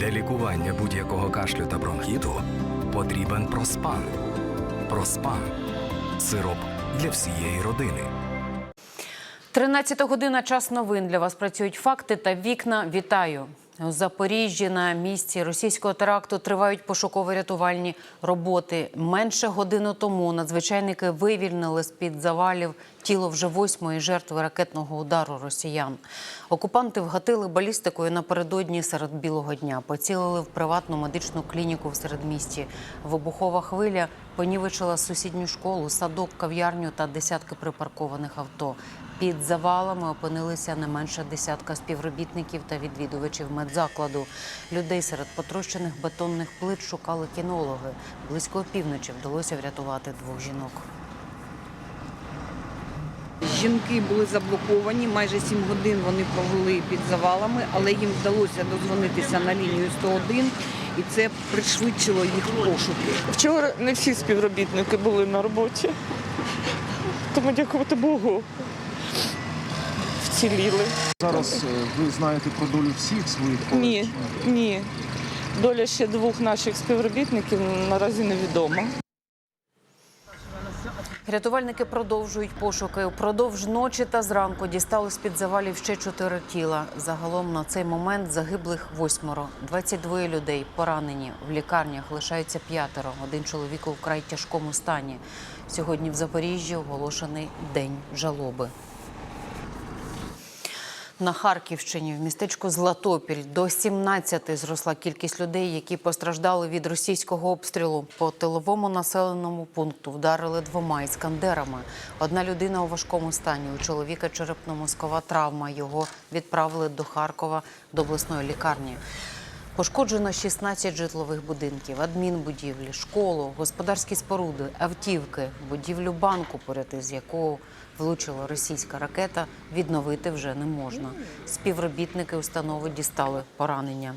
Для лікування будь-якого кашлю та бронхіту потрібен проспан. Проспан сироп для всієї родини. 13 година час новин для вас працюють факти та вікна. Вітаю. У Запоріжжі на місці російського теракту тривають пошуково-рятувальні роботи. Менше години тому надзвичайники вивільнили з під завалів тіло вже восьмої жертви ракетного удару росіян. Окупанти вгатили балістикою напередодні серед білого дня. Поцілили в приватну медичну клініку в середмісті. Вибухова хвиля понівечила сусідню школу, садок, кав'ярню та десятки припаркованих авто. Під завалами опинилися не менше десятка співробітників та відвідувачів медзакладу. Людей серед потрощених бетонних плит шукали кінологи. Близько опівночі вдалося врятувати двох жінок. Жінки були заблоковані. Майже 7 годин вони провели під завалами, але їм вдалося дозвонитися на лінію 101, і це пришвидшило їх пошуки. Вчора не всі співробітники були на роботі, тому дякувати Богу. Вціліли. Зараз е, ви знаєте про долю всіх своїх колег? Ні, ні. Доля ще двох наших співробітників наразі невідома. Рятувальники продовжують пошуки. Упродовж ночі та зранку дістали з-під завалів ще чотири тіла. Загалом на цей момент загиблих восьмеро. 22 людей поранені. В лікарнях лишаються п'ятеро. Один чоловік у вкрай тяжкому стані. Сьогодні в Запоріжжі оголошений день жалоби. На Харківщині в містечку Златопіль до 17 зросла кількість людей, які постраждали від російського обстрілу. По тиловому населеному пункту вдарили двома іскандерами. Одна людина у важкому стані. У чоловіка черепно-мозкова травма. Його відправили до Харкова до обласної лікарні. Пошкоджено 16 житлових будинків, адмінбудівлі, школу, господарські споруди, автівки, будівлю банку, поряд із якого влучила російська ракета, відновити вже не можна. Співробітники установи дістали поранення.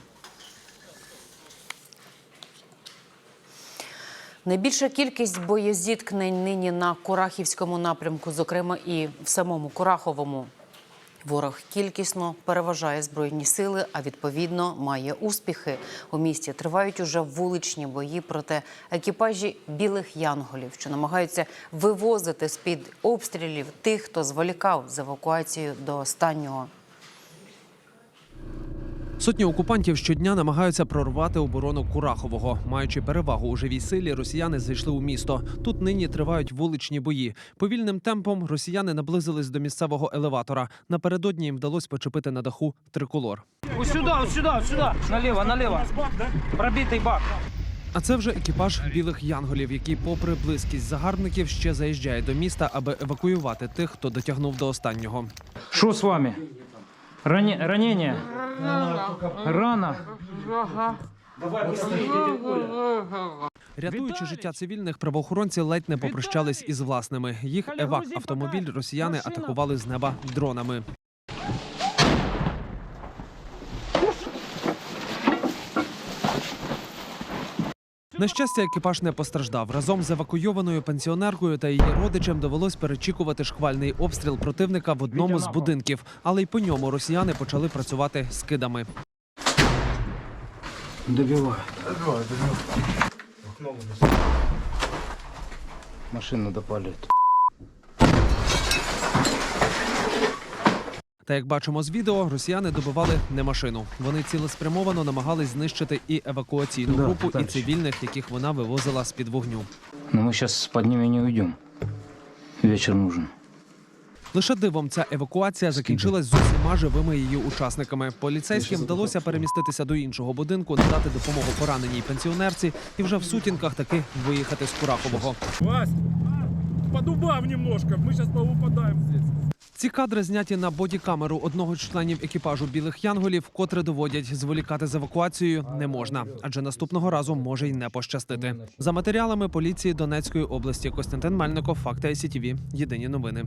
Найбільша кількість боєзіткнень нині на Курахівському напрямку, зокрема і в самому Кураховому. Ворог кількісно переважає збройні сили, а відповідно має успіхи. У місті тривають уже вуличні бої проти екіпажі білих янголів, що намагаються вивозити з під обстрілів тих, хто зволікав з евакуацією до останнього. Сотні окупантів щодня намагаються прорвати оборону Курахового. Маючи перевагу у живій силі, росіяни зайшли у місто. Тут нині тривають вуличні бої. Повільним темпом росіяни наблизились до місцевого елеватора. Напередодні їм вдалося почепити на даху триколор. Вот сюда, вот сюда, вот сюда. Налево, налево. Пробитый бак. А це вже екіпаж білих янголів, який, попри близькість загарбників, ще заїжджає до міста, аби евакуювати тих, хто дотягнув до останнього. Что с вами? Ране... Ранение? Рана. Рятуючи життя цивільних, правоохоронці ледь не попрощались із власними. Їх евак автомобіль росіяни атакували з неба дронами. На щастя, екіпаж не постраждав. Разом з евакуйованою пенсіонеркою та її родичем довелось перечікувати шквальний обстріл противника в одному з будинків, але й по ньому росіяни почали працювати скидами. Машину допалит. Та як бачимо з відео, росіяни добивали не машину. Вони цілеспрямовано намагались знищити і евакуаційну Да, групу, і товарищ. цивільних, яких вона вивозила з під вогню. Но мы сейчас под ними не уйдем. Вечер нужен. Лише дивом ця евакуація закінчилась з усіма живими її учасниками. Поліцейським вдалося переміститися до іншого будинку, надати допомогу пораненій пенсіонерці і вже в сутінках таки виїхати з Курахового. Вась, подубав немножко, мы сейчас повыпадаем здесь. Ці кадри зняті на бодікамеру одного з членів екіпажу білих янголів, котре доводять, зволікати з евакуацією не можна, адже наступного разу може й не пощастити. За матеріалами поліції Донецької області Костянтин Мельников, Факти ICTV. Єдині новини.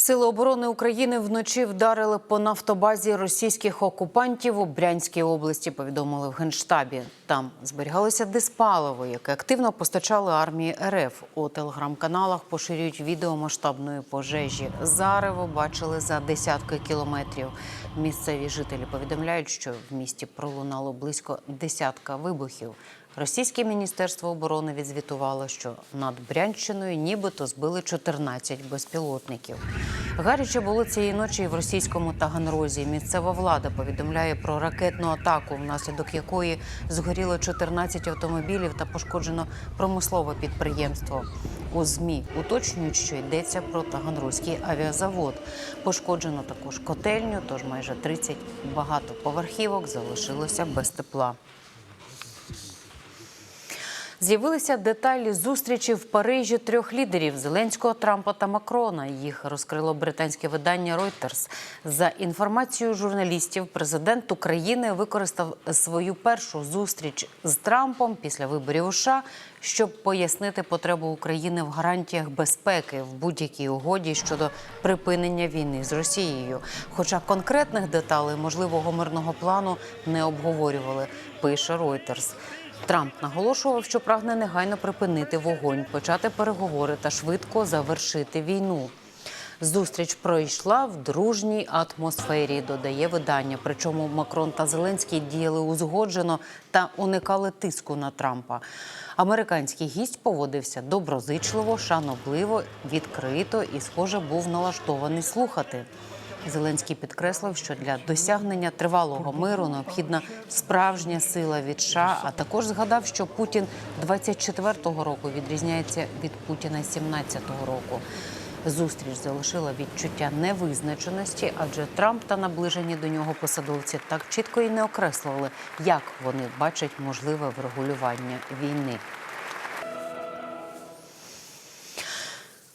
Сили оборони України вночі вдарили по нафтобазі російських окупантів у Брянській області. Повідомили в генштабі. Там зберігалося диспаливо, яке активно постачали армії РФ. У телеграм-каналах поширюють відео масштабної пожежі. Зарево бачили за десятки кілометрів. Місцеві жителі повідомляють, що в місті пролунало близько десятка вибухів. Російське міністерство оборони відзвітувало, що над Брянщиною нібито збили 14 безпілотників. Гаряче було цієї ночі і в російському Таганрозі. Місцева влада повідомляє про ракетну атаку, внаслідок якої згоріло 14 автомобілів та пошкоджено промислове підприємство. У змі уточнюють, що йдеться про Таганрозький авіазавод. Пошкоджено також котельню, тож майже 30 багатоповерхівок залишилося без тепла. З'явилися деталі зустрічі в Парижі трьох лідерів Зеленського, Трампа та Макрона. Їх розкрило британське видання Reuters. За інформацією журналістів, президент України використав свою першу зустріч з Трампом після виборів США, щоб пояснити потребу України в гарантіях безпеки в будь-якій угоді щодо припинення війни з Росією. Хоча конкретних деталей можливого мирного плану не обговорювали, пише Reuters. Трамп наголошував, що прагне негайно припинити вогонь, почати переговори та швидко завершити війну. Зустріч пройшла в дружній атмосфері, додає видання. Причому Макрон та Зеленський діяли узгоджено та уникали тиску на Трампа. Американський гість поводився доброзичливо, шанобливо, відкрито і, схоже, був налаштований слухати. Зеленський підкреслив, що для досягнення тривалого миру необхідна справжня сила від США, а також згадав, що Путін 24-го року відрізняється від Путіна 17-го року. Зустріч залишила відчуття невизначеності, адже Трамп та наближені до нього посадовці так чітко і не окреслили, як вони бачать можливе врегулювання війни.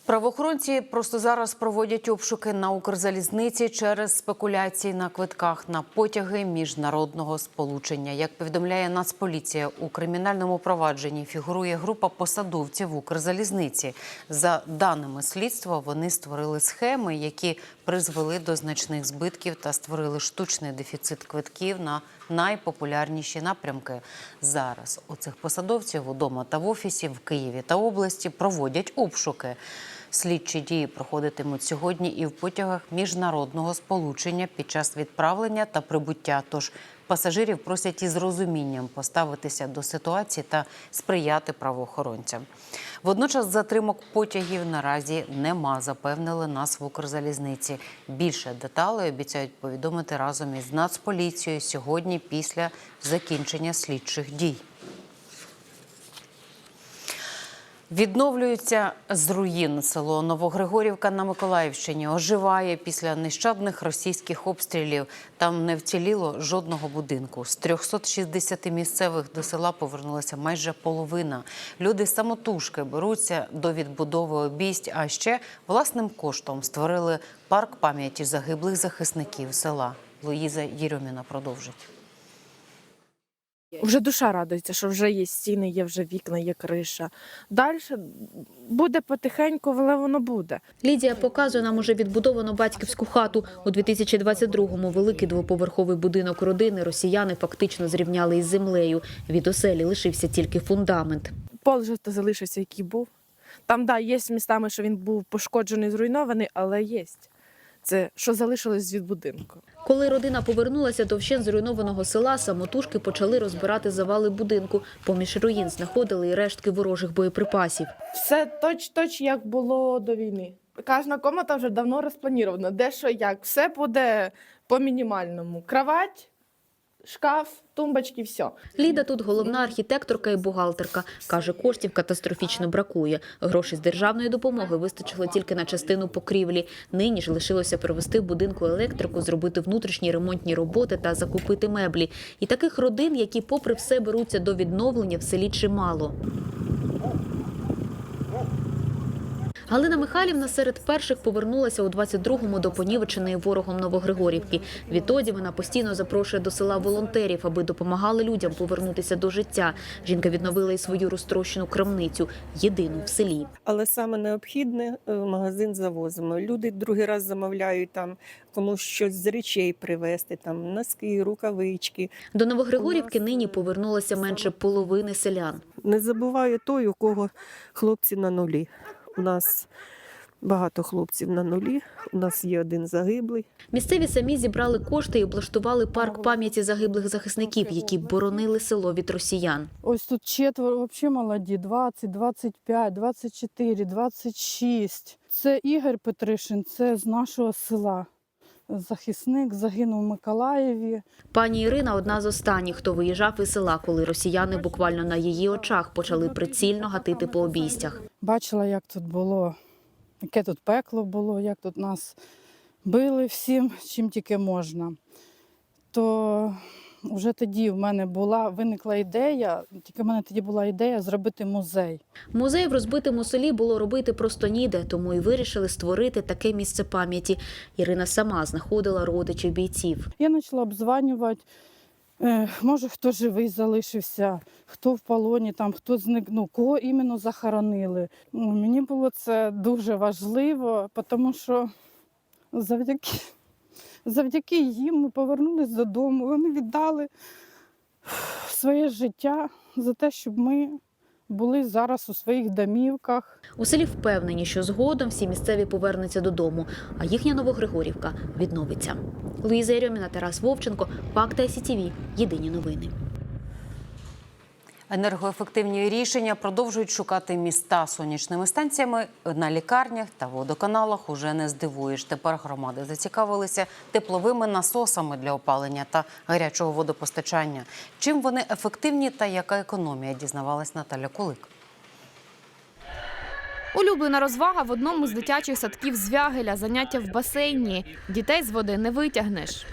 Правоохоронці просто зараз проводять обшуки на Укрзалізниці через спекуляції на квитках на потяги міжнародного сполучення. Як повідомляє Нацполіція, у кримінальному провадженні фігурує група посадовців Укрзалізниці. За даними слідства, вони створили схеми, які призвели до значних збитків та створили штучний дефіцит квитків на найпопулярніші напрямки. Зараз у цих посадовців удома та в офісі в Києві та області проводять обшуки. Слідчі дії проходитимуть сьогодні і в потягах міжнародного сполучення під час відправлення та прибуття. Тож пасажирів просять із розумінням поставитися до ситуації та сприяти правоохоронцям. Водночас затримок потягів наразі нема, запевнили нас в Укрзалізниці. Більше деталей обіцяють повідомити разом із Нацполіцією сьогодні після закінчення слідчих дій. Відновлюється з руїн село Новогригорівка на Миколаївщині. Оживає після нещадних російських обстрілів. Там не вціліло жодного будинку. З 360 місцевих до села повернулася майже половина. Люди самотужки беруться до відбудови обійсть, а ще власним коштом створили парк пам'яті загиблих захисників села. Луїза Єрьоміна продовжить. Вже душа радується, що вже є стіни, є вже вікна, є криша. Далі буде потихеньку, але воно буде. Лідія показує нам уже відбудовану батьківську хату. У 2022-му великий двоповерховий будинок родини росіяни фактично зрівняли із землею. Від оселі лишився тільки фундамент. Пол вже залишився, який був. Там, да, є містами, що він був пошкоджений, зруйнований, але є. Це що залишилось від будинку. Коли родина повернулася до вщен зруйнованого села, самотужки почали розбирати завали будинку. Поміж руїн знаходили і рештки ворожих боєприпасів. Все точ-точ, як було до війни. Кожна комната вже давно розпланована. Де що як. Все буде по мінімальному. Кровать, шкаф, тумбочки, все. Ліда тут головна архітекторка і бухгалтерка. Каже, коштів катастрофічно бракує. Грошей з державної допомоги вистачило тільки на частину покрівлі. Нині ж лишилося провести в будинку електрику, зробити внутрішні ремонтні роботи та закупити меблі. І таких родин, які попри все беруться до відновлення, в селі чимало. Галина Михайлівна серед перших повернулася у 22-му до понівеченої ворогом Новогригорівки. Відтоді вона постійно запрошує до села волонтерів, аби допомагали людям повернутися до життя. Жінка відновила і свою розтрощену крамницю, єдину в селі. Але саме необхідне е, в магазин завозимо. Люди другий раз замовляють там комусь щось з речей привезти, там носки, рукавички. До Новогригорівки нині повернулося менше половини селян. Не забуваю той, у кого хлопці на нулі. У нас багато хлопців на нулі. У нас є один загиблий. Місцеві самі зібрали кошти і облаштували парк пам'яті загиблих захисників, які боронили село від росіян. Ось тут четверо взагалі молоді: 20, 25, 24, 26. Це Ігор Петришин, це з нашого села. Захисник загинув в Миколаєві. Пані Ірина одна з останніх, хто виїжджав із села, коли росіяни буквально на її очах почали прицільно гатити по обійстях. Бачила, як тут було, яке тут пекло було, як тут нас били всім, чим тільки можна. То вже тоді в мене була виникла ідея, тільки в мене тоді була ідея зробити музей. Музей в розбитому селі було робити просто ніде, тому і вирішили створити таке місце пам'яті. Ірина сама знаходила родичів бійців. Я почала обзванювати. е, Може, хто живий залишився, хто в полоні, там, хто зник, ну, кого іменно захоронили. Мені було це дуже важливо, тому що завдяки, завдяки їм ми повернулись додому. Вони віддали своє життя за те, щоб ми були зараз у своїх домівках. У селі впевнені, що згодом всі місцеві повернуться додому, а їхня Новогригорівка відновиться. Луїза Єрьоміна, Тарас Вовченко, Факти СІТІВІ. Єдині новини. Енергоефективні рішення продовжують шукати міста сонячними станціями на лікарнях та водоканалах. Уже не здивуєш. Тепер громади зацікавилися тепловими насосами для опалення та гарячого водопостачання. Чим вони ефективні та яка економія? Дізнавалась Наталя Кулик. Улюблена розвага в одному з дитячих садків Звягеля, заняття в басейні. Дітей з води не витягнеш.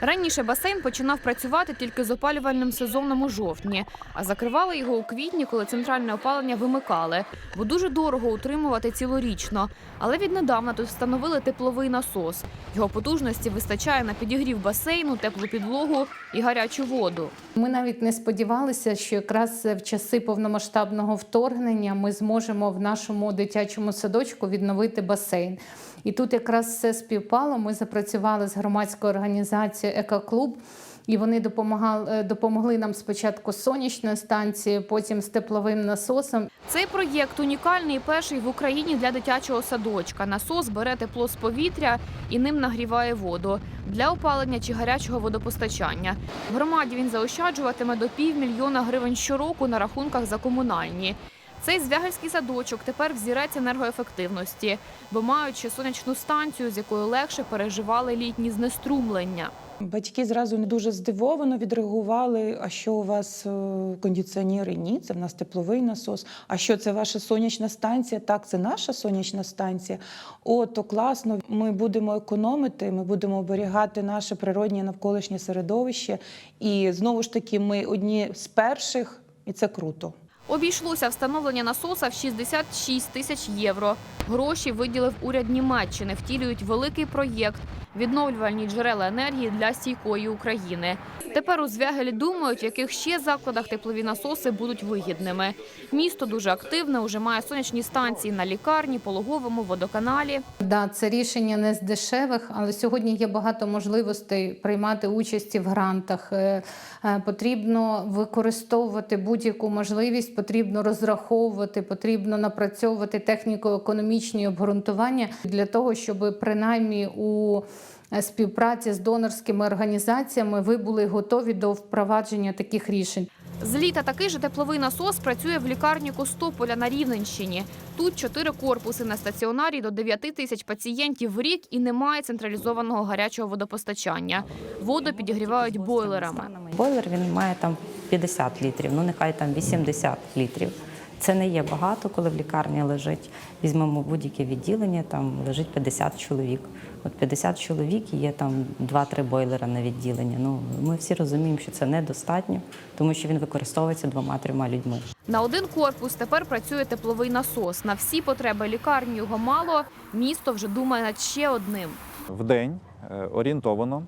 Раніше басейн починав працювати тільки з опалювальним сезоном у жовтні, а закривали його у квітні, коли центральне опалення вимикали, бо дуже дорого утримувати цілорічно. Але віднедавна тут встановили тепловий насос. Його потужності вистачає на підігрів басейну, теплу підлогу і гарячу воду. Ми навіть не сподівалися, що якраз в часи повномасштабного вторгнення ми зможемо в нашому дитячому садочку відновити басейн. І тут якраз все співпало. Ми запрацювали з громадською організацією Екоклуб. І вони допомагали допомогли нам спочатку з сонячною станцією, потім з тепловим насосом. Цей проєкт унікальний перший в Україні для дитячого садочка. Насос бере тепло з повітря і ним нагріває воду для опалення чи гарячого водопостачання. В громаді він заощаджуватиме до півмільйона гривень щороку на рахунках за комунальні. Цей звягельський садочок тепер взірець енергоефективності, бо маючи сонячну станцію, з якою легше переживали літні знеструмлення. Батьки зразу не дуже здивовано відреагували. А що у вас е, кондиціонери? Ні, це в нас тепловий насос. А що це ваша сонячна станція? Так, це наша сонячна станція. О, то класно. Ми будемо економити, ми будемо оберігати наше природнє навколишнє середовище. І знову ж таки, ми одні з перших, і це круто. Обійшлося встановлення насоса в 66 тисяч євро. Гроші виділив уряд Німеччини, втілюють великий проєкт відновлювальні джерела енергії для стійкої України. Тепер у Звягелі думають, в яких ще закладах теплові насоси будуть вигідними. Місто дуже активне, уже має сонячні станції на лікарні, пологовому, водоканалі. Да, це рішення не з дешевих, але сьогодні є багато можливостей приймати участь в грантах. Е, е, Потрібно використовувати будь-яку можливість, потрібно розраховувати, потрібно напрацьовувати техніко-економічні обґрунтування для того, щоб принаймні у співпраці з донорськими організаціями ви були готові до впровадження таких рішень. З літа такий же тепловий насос працює в лікарні Костополя на Рівненщині. Тут чотири корпуси на стаціонарі до 9 тисяч пацієнтів в рік і немає централізованого гарячого водопостачання. Воду підігрівають бойлерами. Бойлер він має там 50 літрів, ну нехай там 80 літрів. Це не є багато, коли в лікарні лежить. Візьмемо будь-яке відділення, там лежить 50 чоловік. От 50 чоловік і є там 2-3 бойлера на відділення. Ну ми всі розуміємо, що це недостатньо, тому що він використовується двома-трьома людьми. На один корпус тепер працює тепловий насос. На всі потреби лікарні його мало. Місто вже думає над ще одним. В день е, орієнтовано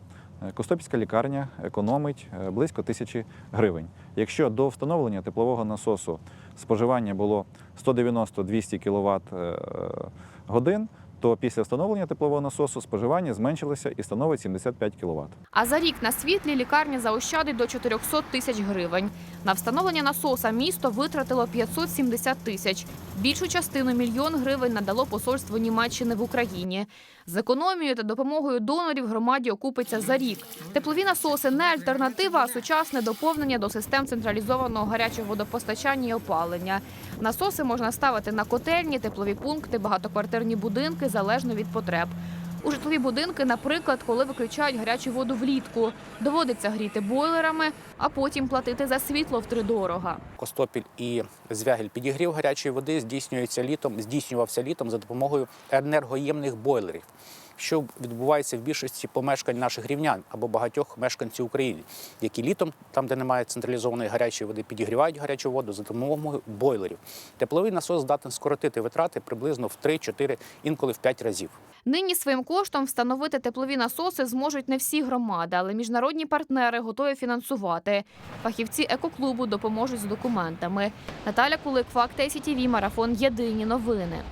е, Костопільська лікарня економить е, близько тисячі гривень. Якщо до встановлення теплового насосу споживання було 190-200 кВт е, годин, то після встановлення теплового насосу споживання зменшилося і становить 75 кВт. А за рік на світлі лікарня заощадить до 400 тисяч гривень. На встановлення насоса місто витратило 570 тисяч. Більшу частину мільйон гривень надало посольство Німеччини в Україні. З економією та допомогою донорів громаді окупиться за рік. Теплові насоси не альтернатива, а сучасне доповнення до систем централізованого гарячого водопостачання і опалення. Насоси можна ставити на котельні, теплові пункти, багатоквартирні будинки залежно від потреб. У житлові будинки, наприклад, коли виключають гарячу воду влітку, доводиться гріти бойлерами, а потім платити за світло втридорога. Костопіль і Звягель підігрів гарячої води здійснюється літом, здійснювався літом за допомогою енергоємних бойлерів, що відбувається в більшості помешкань наших рівнян або багатьох мешканців України, які літом, там де немає централізованої гарячої води, підігрівають гарячу воду за допомогою бойлерів. Тепловий насос здатен скоротити витрати приблизно в 3-4, інколи в 5 разів. Нині своїм коштом встановити теплові насоси зможуть не всі громади, але міжнародні партнери готові фінансувати. Фахівці екоклубу допоможуть з документами. Наталя Кулик, Факт ICTV, Марафон. Єдині новини.